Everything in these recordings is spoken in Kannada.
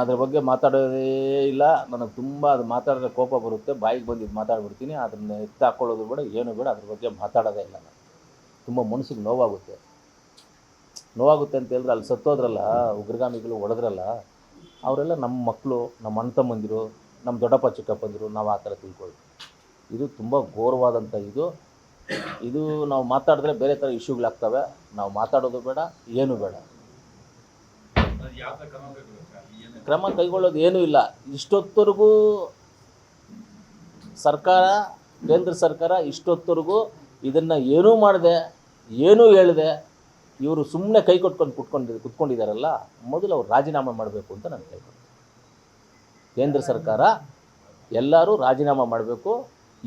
ಅದ್ರ ಬಗ್ಗೆ ಮಾತಾಡೋದೇ ಇಲ್ಲ. ನನಗೆ ತುಂಬ ಅದು ಮಾತಾಡಿದ್ರೆ ಕೋಪ ಬರುತ್ತೆ. ಬಾಯಿಗೆ ಬಂದಿದ್ದು ಮಾತಾಡ್ಬಿಡ್ತೀನಿ. ಅದನ್ನ ಎತ್ತ ಹಾಕ್ಕೊಳ್ಳೋದು ಬೇಡ, ಏನು ಬೇಡ, ಅದ್ರ ಬಗ್ಗೆ ಮಾತಾಡೋದೇ ಇಲ್ಲ ನಾನು. ತುಂಬ ಮನಸ್ಸಿಗೆ ನೋವಾಗುತ್ತೆ. ನೋವಾಗುತ್ತೆ ಅಂತ ಹೇಳಿದ್ರೆ ಅಲ್ಲಿ ಸತ್ತೋದ್ರಲ್ಲ, ಉಗ್ರಗಾಮಿಗಳು ಹೊಡೆದ್ರಲ್ಲ, ಅವರೆಲ್ಲ ನಮ್ಮ ಮಕ್ಕಳು ನಮ್ಮ ಅಣ್ಣ ತಮ್ಮಂದಿರು ನಮ್ಮ ದೊಡ್ಡಪ್ಪ, ಚಿಕ್ಕಪ್ಪಂದಿರು, ನಾವು ಆ ಥರ ತಿಳ್ಕೊಳ್ಳಿ ಇದು ತುಂಬ ಘೋರವಾದಂಥ ಇದು. ಇದು ನಾವು ಮಾತಾಡಿದ್ರೆ ಬೇರೆ ಥರ ಇಶ್ಯೂಗಳಾಗ್ತವೆ. ನಾವು ಮಾತಾಡೋದು ಬೇಡ, ಏನು ಬೇಡ. ಕ್ರಮ ಕೈಗೊಳ್ಳೋದು ಏನೂ ಇಲ್ಲ. ಇಷ್ಟೊತ್ತವರೆಗೂ ಸರ್ಕಾರ, ಕೇಂದ್ರ ಸರ್ಕಾರ ಇಷ್ಟೊತ್ತವರೆಗೂ ಇದನ್ನು ಏನೂ ಮಾಡಿದೆ, ಏನೂ ಹೇಳಿದೆ, ಇವರು ಸುಮ್ಮನೆ ಕೈ ಕೊಟ್ಕೊಂಡು ಕುಟ್ಕೊಂಡು ಕುತ್ಕೊಂಡಿದ್ದಾರಲ್ಲ ಮೊದಲು ಅವ್ರು ರಾಜೀನಾಮೆ ಮಾಡಬೇಕು ಅಂತ ನಾನು ಕೇಳ್ಕೊಳ್ತೀನಿ ಕೇಂದ್ರ ಸರ್ಕಾರ ಎಲ್ಲರೂ ರಾಜೀನಾಮೆ ಮಾಡಬೇಕು.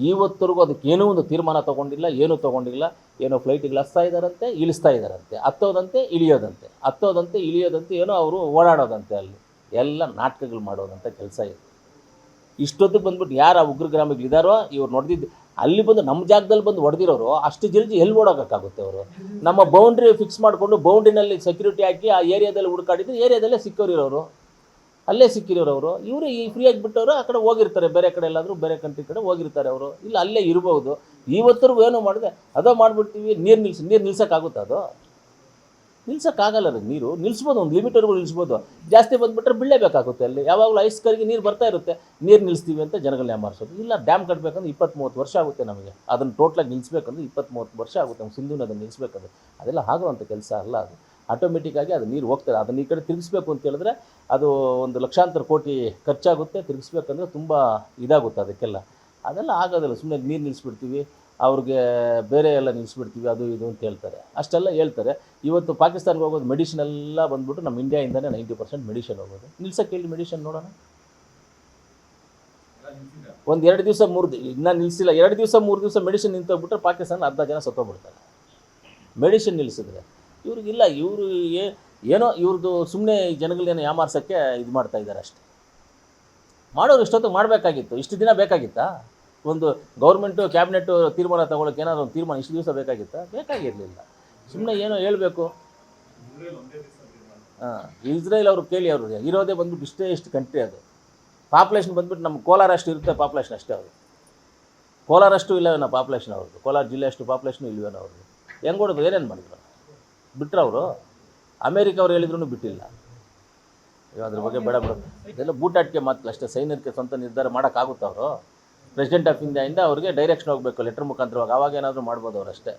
ಇವತ್ತರೆಗೂ ಅದಕ್ಕೆ ಏನೂ ಒಂದು ತೀರ್ಮಾನ ತೊಗೊಂಡಿಲ್ಲ, ಏನೂ ತೊಗೊಂಡಿಲ್ಲ. ಏನೋ ಫ್ಲೈಟಿಗೆ ಹಸ್ತಾ ಇದ್ದಾರಂತೆ ಇಳಿಸ್ತಾ ಇದ್ದಾರಂತೆ ಹತ್ತೋದಂತೆ ಇಳಿಯೋದಂತೆ. ಹತ್ತೋದಂತೆ ಇಳಿಯೋದಂತೆ ಏನೋ ಅವರು ಓಡಾಡೋದಂತೆ ಅಲ್ಲಿ. ಎಲ್ಲ ನಾಟಕಗಳು ಮಾಡೋದಂಥ ಕೆಲಸ ಇದೆ. ಇಷ್ಟೊತ್ತಿಗೆ ಬಂದ್ಬಿಟ್ಟು ಯಾರು ಆ ಉಗ್ರಗಾಮಿಗಳು ಇದ್ದಾರೋ ಇವ್ರು ನೋಡಿದ್ದು ಅಲ್ಲಿ ಬಂದು ನಮ್ಮ ಜಾಗದಲ್ಲಿ ಬಂದು ಹೊಡೆದಿರೋರು, ಅಷ್ಟು ಜಲ್ದಿ ಎಲ್ಲಿ ಓಡೋಕ್ಕಾಗುತ್ತೆ ಅವರು? ನಮ್ಮ ಬೌಂಡ್ರಿ ಫಿಕ್ಸ್ ಮಾಡಿಕೊಂಡು ಬೌಂಡ್ರಿನಲ್ಲಿ ಸೆಕ್ಯೂರಿಟಿ ಹಾಕಿ ಆ ಏರಿಯಾದಲ್ಲಿ ಹುಡುಕಾಡಿದ್ರು ಏರಿಯಾದಲ್ಲೇ ಸಿಕ್ಕೋರಿರೋರು. ಅಲ್ಲೇ ಸಿಕ್ಕಿರೋರು ಅವರು. ಇವರು ಈ ಫ್ರೀಯಾಗಿ ಬಿಟ್ಟವರು ಆ ಕಡೆ ಹೋಗಿರ್ತಾರೆ. ಬೇರೆ ಕಡೆ ಎಲ್ಲಾದರೂ ಬೇರೆ ಕಂಟ್ರಿ ಕಡೆ ಹೋಗಿರ್ತಾರೆ ಅವರು. ಇಲ್ಲ, ಅಲ್ಲೇ ಇರಬಹುದು ಇವತ್ತರೆಗೂ ಏನೋ ಮಾಡಿದೆ ಅದೋ ಮಾಡಿಬಿಡ್ತೀವಿ. ನೀರು ನಿಲ್ಸಿ, ನೀರು ನಿಲ್ಸೋಕ್ಕಾಗುತ್ತಾ ಅದು? ನಿಲ್ಸೋಕ್ಕಾಗಲ್ಲ ಅದು ನೀರು. ನಿಲ್ಸ್ಬೋದು, ಒಂದು ಲಿಮಿಟರ್ಗೂ ನಿಲ್ಸ್ಬೋದು. ಜಾಸ್ತಿ ಬಂದುಬಿಟ್ರೆ ಬಿಳ್ಳೇಬೇಕಾಗುತ್ತೆ ಅಲ್ಲಿ. ಯಾವಾಗಲೂ ಐಸ್ ಕರಿಗೆ ನೀರು ಬರ್ತಾ ಇರುತ್ತೆ. ನೀರು ನಿಲ್ಲಿಸ್ತೀವಿ ಅಂತ ಜನಗಳನ್ನ ಮಾರ್ಸೋದು ಇಲ್ಲ ಡ್ಯಾಮ್ ಕಟ್ಟಬೇಕಂದ್ರೆ ಇಪ್ಪತ್ತು ಮೂವತ್ತು ವರ್ಷ ಆಗುತ್ತೆ ನಮಗೆ. ಅದನ್ನು ಟೋಟ್ಲಾಗಿ ನಿಲ್ಲಿಸ್ಬೇಕಂದ್ರೆ ಇಪ್ಪತ್ತು ಮೂವತ್ತು ವರ್ಷ ಆಗುತ್ತೆ. ನಮ್ಮ ಸಿಂಧುನ ಅದನ್ನು ನಿಲ್ಲಿಸ್ಬೇಕಂದ್ರೆ ಅದೆಲ್ಲ ಆಗುವಂಥ ಕೆಲಸ ಅಲ್ಲ ಅದು. ಆಟೋಮೆಟಿಕ್ಕಾಗಿ ಅದು ನೀರು ಹೋಗ್ತದೆ. ಅದನ್ನು ಈ ಕಡೆ ತಿರುಗಿಸ್ಬೇಕು ಅಂತ ಹೇಳಿದ್ರೆ ಅದು ಒಂದು ಲಕ್ಷಾಂತರ ಕೋಟಿ ಖರ್ಚಾಗುತ್ತೆ. ತಿರುಗಿಸ್ಬೇಕಂದ್ರೆ ತುಂಬ ಇದಾಗುತ್ತೆ ಅದಕ್ಕೆಲ್ಲ. ಅದೆಲ್ಲ ಆಗೋದಿಲ್ಲ. ಸುಮ್ಮನೆ ನೀರು ನಿಲ್ಲಿಸ್ಬಿಡ್ತೀವಿ ಅವ್ರಿಗೆ ಬೇರೆ ಎಲ್ಲ ನಿಲ್ಲಿಸ್ಬಿಡ್ತೀವಿ ಅದು ಇದು ಅಂತ ಹೇಳ್ತಾರೆ. ಅಷ್ಟೆಲ್ಲ ಹೇಳ್ತಾರೆ. ಇವತ್ತು ಪಾಕಿಸ್ತಾನ್ಗೆ ಹೋಗೋದು ಮೆಡಿಷನ್ ಎಲ್ಲ ಬಂದ್ಬಿಟ್ಟು ನಮ್ಮ ಇಂಡಿಯಾಯಿಂದನೇ ನೈಂಟಿ ಪರ್ಸೆಂಟ್ ಮೆಡಿಷನ್ ಹೋಗೋದು. ನಿಲ್ಸಕ್ಕೆ ಹೇಳಿ ಮೆಡಿಷನ್ ನೋಡೋಣ. ಒಂದು ಎರಡು ದಿವಸ ಮೂರು ಇನ್ನೂ ನಿಲ್ಲಿಸಿಲ್ಲ ಎರಡು ದಿವಸ ಮೂರು ದಿವಸ ಮೆಡಿಷನ್ ನಿಂತೋಗ್ಬಿಟ್ರೆ ಪಾಕಿಸ್ತಾನ ಅರ್ಧ ಜನ ಸತ್ತೋಗ್ಬಿಡ್ತಾರೆ. ಮೆಡಿಷನ್ ನಿಲ್ಲಿಸಿದ್ರೆ ಇವ್ರಿಗಿಲ್ಲ, ಇವರು ಏನೋ ಇವ್ರದ್ದು ಸುಮ್ಮನೆ ಜನಗಳೇನೋ ಯಾಮಾರ್ಸೋಕ್ಕೆ ಇದು ಮಾಡ್ತಾ ಇದ್ದಾರೆ ಅಷ್ಟೆ. ಮಾಡೋರು ಇಷ್ಟೊತ್ತು ಮಾಡಬೇಕಾಗಿತ್ತು, ಇಷ್ಟು ದಿನ ಬೇಕಾಗಿತ್ತಾ? ಒಂದು ಗೌರ್ಮೆಂಟು ಕ್ಯಾಬಿನೆಟ್ಟು ತೀರ್ಮಾನ ತಗೊಳ್ಳೋಕೆ ಏನಾದ್ರು ಒಂದು ತೀರ್ಮಾನ, ಇಷ್ಟು ದಿವಸ ಬೇಕಾಗಿತ್ತಾ? ಬೇಕಾಗಿರಲಿಲ್ಲ. ಸುಮ್ಮನೆ ಏನೋ ಹೇಳಬೇಕು. ಹಾಂ, ಇಸ್ರೇಲ್ ಅವರು ಕೇಳಿ ಅವರು, ಇರೋದೇ ಬಂದ್ಬಿಟ್ಟು ಇಷ್ಟೇ ಇಷ್ಟು ಕಂಟ್ರಿ ಅದು. ಪಾಪ್ಯುಲೇಷನ್ ಬಂದ್ಬಿಟ್ಟು ನಮ್ಮ ಕೋಲಾರ ಅಷ್ಟು ಇರುತ್ತೆ ಪಾಪ್ಯುಲೇಷನ್ ಅಷ್ಟೇ ಅವರು ಕೋಲಾರ ಅಷ್ಟು ಇಲ್ಲವೇನೋ ಪಾಪ್ಯುಲೇಷನ್ ಅವ್ರದ್ದು, ಕೋಲಾರ ಜಿಲ್ಲೆ ಅಷ್ಟು ಪಾಪ್ಯುಲೇಷನ್ ಇಲ್ಲವೇನೋ ಅವ್ರದ್ದು. ಹೆಂಗೆ ಹೊಡೆದು ಏನೇನು ಮಾಡಿದ್ರು? ಬಿಟ್ರು ಅವರು. ಅಮೇರಿಕ ಅವ್ರು ಹೇಳಿದ್ರು ಬಿಟ್ಟಿಲ್ಲ. ಈಗ ಅದ್ರ ಬಗ್ಗೆ ಬೇಡ ಬಿಡೋದು ಇದೆಲ್ಲ ಬೂಟಾಟಿಕೆ ಮಾತ್ರ ಅಷ್ಟೇ. ಸೈನ್ಯಕ್ಕೆ ಸ್ವಂತ ನಿರ್ಧಾರ ಮಾಡೋಕ್ಕಾಗುತ್ತೆ ಅವರು ಪ್ರೆಸಿಡೆಂಟ್ ಆಫ್ ಇಂಡಿಯಾಯಿಂದ ಅವ್ರಿಗೆ ಡೈರೆಕ್ಷನ್ ಹೋಗಬೇಕು ಲೆಟರ್ ಮುಖಾಂತರವಾಗಿ. ಅವಾಗ ಏನಾದರೂ ಮಾಡ್ಬೋದು ಅವ್ರು ಅಷ್ಟೇ.